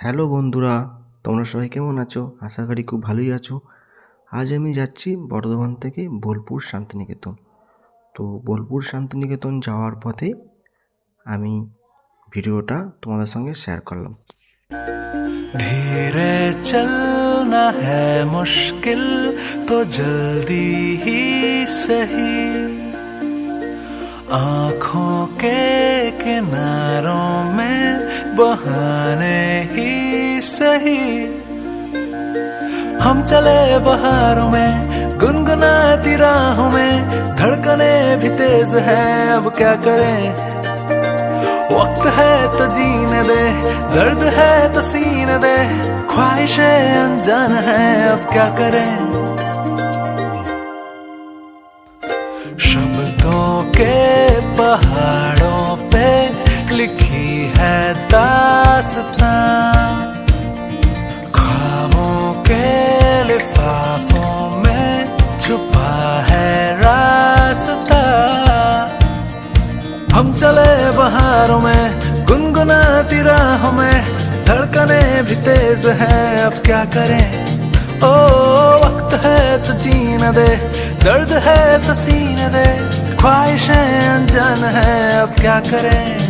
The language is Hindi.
হ্যালো বন্ধুরা তোমরা সবাই কেমন আছো আশা করি খুব ভালোই আছো আজ আমি যাচ্ছি বর্ধমান থেকে বোলপুর শান্তিনিকেতন তো বোলপুর শান্তিনিকেতন যাওয়ার পথে আমি ভিডিওটা তোমাদের সঙ্গে শেয়ার করলাম धीरे चलना है मुश्किल तो जल्दी ही सही आंखों के किनारों में बहाने ही सही। हम चले बहारों में, गुनगुनाती राहों में, धड़कने भी तेज है, अब क्या करें? वक्त है तो जीने दे, दर्द है तो सीने दे, ख्वाहिशें अनजान है, अब क्या करें? शब्दों के पहाड़ों पे लिखी है दास्तां बहारों में, गुनगुनाती राहों में, धड़कने भी तेज है, अब क्या करें? ओ, वक्त है तो जीने दे, दर्द है तो सीने दे, ख्वाहिशें अनजान है, अब क्या करें?